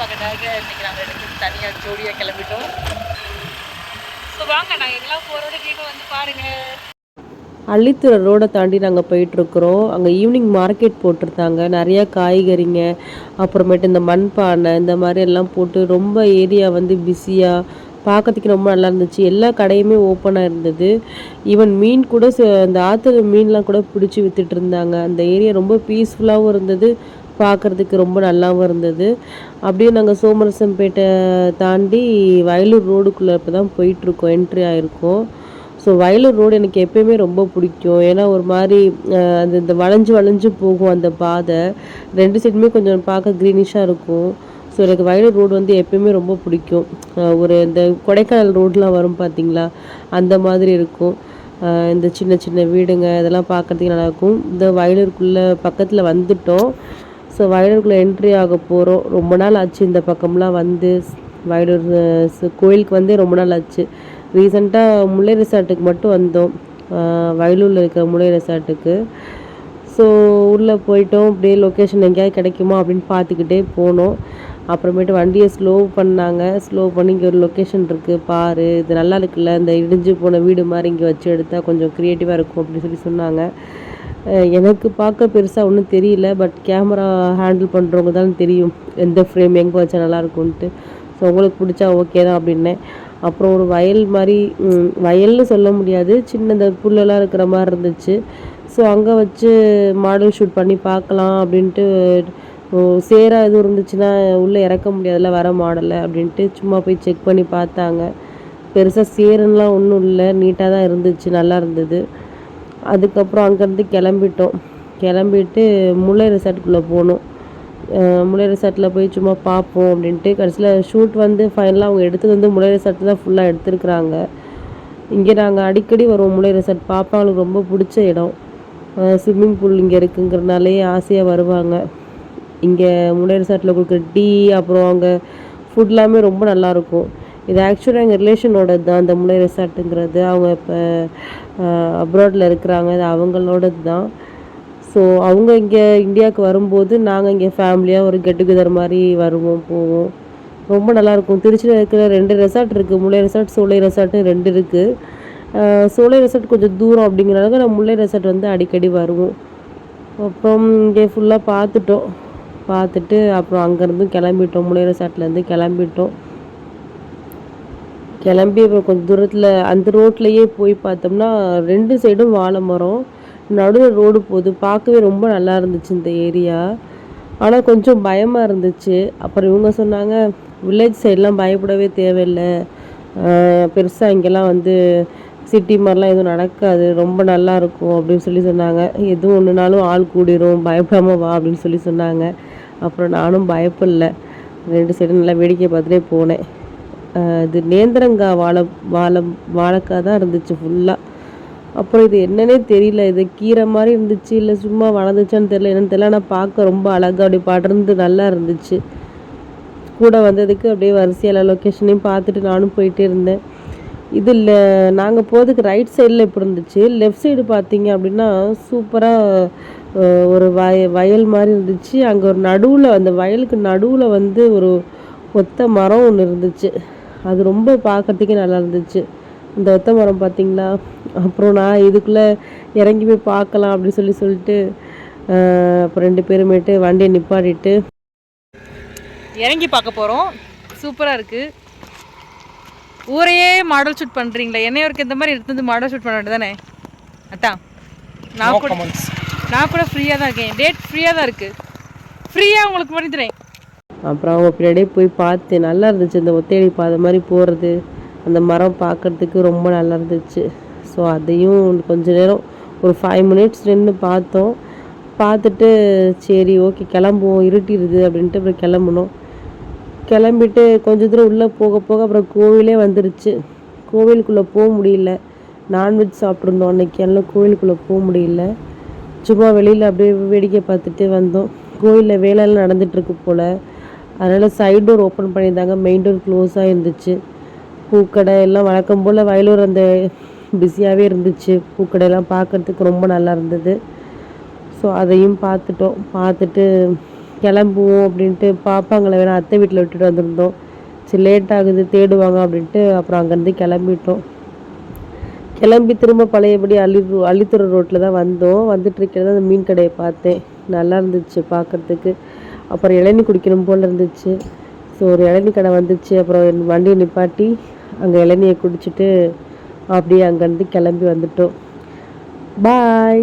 பார்க்கறதுக்காக இன்னைக்கு நாங்கள் ரெண்டு தனியாக ஜோடியாக கிளம்பிட்டோம். ஸோ வாங்க நாங்கள் எங்கெல்லாம் போகிறோட நீங்கள் வந்து பாருங்கள் அள்ளித்துறை ரோடை தாண்டி நாங்கள் போயிட்டுருக்குறோம். அங்கே ஈவினிங் மார்க்கெட் போட்டிருந்தாங்க. நிறையா காய்கறிங்க அப்புறமேட்டு இந்த மண்பானை இந்த மாதிரி எல்லாம் போட்டு ரொம்ப ஏரியா வந்து பிஸியாக பார்க்கறதுக்கு ரொம்ப நல்லா இருந்துச்சு. எல்லா கடையுமே ஓப்பனாக இருந்தது. ஈவன் மீன் கூட ச- அந்த ஆற்றுல மீன்லாம் கூட பிடிச்சி விற்றுட்டு இருந்தாங்க. அந்த ஏரியா ரொம்ப பீஸ்ஃபுல்லாகவும் இருந்தது. பார்க்கறதுக்கு ரொம்ப நல்லாவும் இருந்தது. அப்படியே நாங்கள் சோமரசம்பேட்டை தாண்டி வயலூர் ரோடுக்குள்ளே இப்போ தான் போயிட்டுருக்கோம் என்ட்ரி ஆகிருக்கோம் ஸோ வயலூர் ரோடு எனக்கு எப்பயுமே ரொம்ப பிடிக்கும். ஏன்னா ஒரு மாதிரி அந்த இந்த வளைஞ்சு வளைஞ்சு போகும் அந்த பாதை. ரெண்டு சைடுமே கொஞ்சம் பார்க்க க்ரீனிஷாக இருக்கும். ஸோ எனக்கு வயலூர் ரோடு வந்து எப்பயுமே ரொம்ப பிடிக்கும். ஒரு இந்த கொடைக்கானல் ரோடெலாம் வரும் பார்த்தீங்களா அந்த மாதிரி இருக்கும். இந்த சின்ன சின்ன வீடுங்க இதெல்லாம் பார்க்குறதுக்கு நல்லாயிருக்கும் இந்த வயலூருக்குள்ளே பக்கத்தில் வந்துட்டோம். ஸோ வயலூருக்குள்ளே என்ட்ரி ஆக போகிறோம் ரொம்ப நாள் ஆச்சு இந்த பக்கம்லாம் வந்து. வயலூர் கோயிலுக்கு வந்தே ரொம்ப நாள் ஆச்சு. ரீசெண்டாக முல்லை ரெசார்ட்டுக்கு மட்டும் வந்தோம். வயலூரில் இருக்கிற முல்லை ரெசார்ட்டுக்கு ஸோ உள்ளே போயிட்டோம். அப்படியே லொக்கேஷன் எங்கேயாவது கிடைக்குமா அப்படின்னு பார்த்துக்கிட்டே போனோம். அப்புறமேட்டு வண்டியை ஸ்லோ பண்ணாங்க. ஸ்லோ பண்ணி இங்கே ஒரு லொக்கேஷன் இருக்குது பாரு இது நல்லா இருக்குல்ல. இந்த இடிஞ்சு போன வீடு மாதிரி இங்கே வச்சு எடுத்தால் கொஞ்சம் க்ரியேட்டிவாக இருக்கும் அப்படின்னு சொல்லி சொன்னாங்க. எனக்கு பார்க்க பெருசாக ஒன்றும் தெரியல பட் கேமரா ஹேண்டில் பண்ணுறவங்க தான் தெரியும் எந்த ஃப்ரேம் எங்கே வச்சா நல்லா இருக்கும்ன்ட்டு. ஸோ உங்களுக்கு பிடிச்சா ஓகே தான் அப்படின்னேன். அப்புறம் ஒரு வயல் மாதிரி வயல்னு சொல்ல முடியாது சின்ன இந்த புல்லெல்லாம் இருக்கிற மாதிரி இருந்துச்சு. ஸோ அங்கே வச்சு மாடல் ஷூட் பண்ணி பார்க்கலாம் அப்படின்ட்டு சேராக எதுவும் இருந்துச்சுன்னா உள்ளே இறக்க முடியாதுல்ல வர மாடலை அப்படின்ட்டு சும்மா போய் செக் பண்ணி பார்த்தாங்க. பெருசாக சேருன்னெலாம் ஒன்றும் இல்லை நீட்டாக தான் இருந்துச்சு நல்லா இருந்தது. அதுக்கப்புறம் அங்கேருந்து கிளம்பிட்டோம். கிளம்பிட்டு முல்லை ரெசார்ட்டுக்குள்ளே போனோம். முல்லை ரிசார்ட்டில் போய் சும்மா பார்ப்போம் அப்படின்ட்டு கடைசியில் ஷூட் வந்து ஃபைனலாக அவங்க எடுத்தது வந்து முல்லை ரிசார்ட்டு தான் ஃபுல்லாக எடுத்திருக்கிறாங்க. இங்கே நாங்கள் அடிக்கடி வருவோம் முல்லை ரிசார்ட் பாப்பாங்களுக்கு ரொம்ப பிடிச்ச இடம். ஸ்விம்மிங் பூல் இங்கே இருக்குங்கிறனாலே ஆசையாக வருவாங்க. இங்கே முல்லை ரிசார்ட்டில் கொடுக்குற டீ அப்புறம் அங்கே ஃபுட்லாமே ரொம்ப நல்லாயிருக்கும் இது ஆக்சுவலாக எங்கள் ரிலேஷனோடது தான் அந்த முல்லை ரெசார்ட்டுங்கிறது அவங்க இப்போ அப்ராடில் இருக்கிறாங்க. இது அவங்களோடது தான் ஸோ அவங்க இங்கே இந்தியாவுக்கு வரும்போது நாங்கள் இங்கே ஃபேமிலியாக ஒரு கெட் டுகெதர் மாதிரி வருவோம் போவோம். ரொம்ப நல்லாயிருக்கும். திருச்சியில் இருக்கிற ரெண்டு ரெசார்ட் இருக்குது முல்லை ரெசார்ட் சோலை ரெசார்ட்னு ரெண்டு இருக்குது சோலை ரெசார்ட் கொஞ்சம் தூரம் அப்படிங்கிறனால நான் முல்லை ரெசார்ட் வந்து அடிக்கடி வருவோம். அப்புறம் இங்கே ஃபுல்லாக பார்த்துட்டோம். பார்த்துட்டு அப்புறம் அங்கேருந்தும் கிளம்பிட்டோம். முல்லை ரெசார்ட்லேருந்து கிளம்பிட்டோம். கிளம்பி அப்புறம் கொஞ்சம் தூரத்தில் அந்த ரோட்லேயே போய் பார்த்தோம்னா ரெண்டு சைடும் வாழை மரம் நடுவில் ரோடு போகுது பார்க்கவே ரொம்ப நல்லா இருந்துச்சு இந்த ஏரியா. ஆனால் கொஞ்சம் பயமாக இருந்துச்சு. அப்புறம் இவங்க சொன்னாங்க வில்லேஜ் சைட்லாம் பயப்படவே தேவையில்லை. பெருசாக இங்கெல்லாம் வந்து சிட்டி மாதிரிலாம் எதுவும் நடக்காது. ரொம்ப நல்லா இருக்கும் அப்படின்னு சொல்லி சொன்னாங்க. எதுவும் ஒன்றுனாலும் ஆள் கூடிரும். பயப்படாமல் வா அப்படின்னு சொல்லி சொன்னாங்க. அப்புறம் நானும் பயப்படல. ரெண்டு சைடும் நல்லா வேடிக்கை பார்த்துட்டே போனேன். இது நேந்திரங்காய் வாழை வாழை வாழைக்காய் தான் இருந்துச்சு ஃபுல்லாக அப்புறம் இது என்னன்னே தெரியல இது கீரை மாதிரி இருந்துச்சு இல்லை சும்மா வளர்ந்துச்சான்னு தெரியல என்னன்னு தெரியல ஆனால் பார்க்க ரொம்ப அழகாக அப்படி படர்ந்து நல்லா இருந்துச்சு. கூட வந்ததுக்கு அப்படியே வரிசையாக எல்லா லொக்கேஷனையும் பார்த்துட்டு நானும் போயிட்டே இருந்தேன். இது இல்லை நாங்கள் போகிறதுக்கு ரைட் சைடில் இப்படி இருந்துச்சு? லெஃப்ட் சைடு பார்த்தீங்க அப்படின்னா சூப்பராக ஒரு வய வயல் மாதிரி இருந்துச்சு. அங்கே ஒரு நடுவில் அந்த வயலுக்கு நடுவில் வந்து ஒரு ஒத்த மரம் ஒன்று இருந்துச்சு. அது ரொம்ப பார்க்கறதுக்கே நல்லா இருந்துச்சு. இந்த ஒத்த மரம் பார்த்தீங்களா? அப்புறம் நான் இதுக்குள்ளே இறங்கி போய் பார்க்கலாம் அப்படின்னு சொல்லி சொல்லிட்டு அப்புறம் ரெண்டு பேருமேட்டு வண்டியை நிப்பாட்டிட்டு. இறங்கி பார்க்க போகிறோம் சூப்பராக இருக்குது ஊரையே மாடல் ஷூட் பண்ணுறீங்களா என்னையோருக்கு இந்த மாதிரி எடுத்து வந்து மாடல் ஷூட் பண்ண வேண்டியது தானே அத்தா நான் கூட நான் கூட ஃப்ரீயாக தான் இருக்கேன். டேட் ஃப்ரீயாக தான் இருக்குது ஃப்ரீயாக உங்களுக்கு பண்ணி தரேன். அப்புறம் அவங்க பின்னாடியே போய் பார்த்தேன் நல்லா இருந்துச்சு. இந்த ஒத்தையடி பாதை மாதிரி போகிறது அந்த மரம் பார்க்கறதுக்கு ரொம்ப நல்லா இருந்துச்சு. ஸோ அதையும் கொஞ்ச நேரம் ஒரு ஃபைவ் மினிட்ஸ் நின்று பார்த்தோம். பார்த்துட்டு சரி ஓகே கிளம்புவோம் இருட்டிடுது அப்படின்ட்டு அப்புறம் கிளம்புனோம். கிளம்பிட்டு கொஞ்ச தூரம் உள்ளே போக போக அப்புறம் கோவிலே வந்துருச்சு. கோவிலுக்குள்ளே போக முடியல. நான்வெஜ் சாப்பிட்ருந்தோம் அன்னைக்கு. எல்லாம் கோவிலுக்குள்ளே போக முடியல. சும்மா வெளியில் அப்படியே வேடிக்கை பார்த்துட்டு வந்தோம். கோயிலில் வேலையெல்லாம் நடந்துட்டுருக்கு போல். அதனால் சைட் டோர் ஓப்பன் பண்ணியிருந்தாங்க. மெயின் டோர் க்ளோஸாக இருந்துச்சு. பூக்கடை எல்லாம் வழக்கம் போல் வயலூர் அந்த பிஸியாகவே இருந்துச்சு. பூக்கடையெல்லாம் பார்க்கறதுக்கு ரொம்ப நல்லா இருந்தது. ஸோ அதையும் பார்த்துட்டோம். பார்த்துட்டு கிளம்புவோம் அப்படின்ட்டு பாப்பாங்களை வேணால் அத்தை வீட்டில் விட்டுட்டு வந்திருந்தோம். சரி லேட் ஆகுது தேடுவாங்க அப்படின்ட்டு அப்புறம் அங்கேருந்து கிளம்பிட்டோம். கிளம்பி திரும்ப பழையபடி அள்ளி அள்ளித்துறை ரோட்டில் தான் வந்தோம். வந்துட்டு இருக்கிறத அந்த மீன் கடையை பார்த்தேன். நல்லா இருந்துச்சு பார்க்கறதுக்கு. அப்புறம் இளநீ குடிக்கணும் போல் இருந்துச்சு. ஸோ ஒரு இளநீ கடை வந்துச்சு. அப்புறம் என் வண்டியை நிப்பாட்டி அங்கே இளநியை குடிச்சிட்டு அப்படியே அங்கேருந்து கிளம்பி வந்துட்டோம். பாய்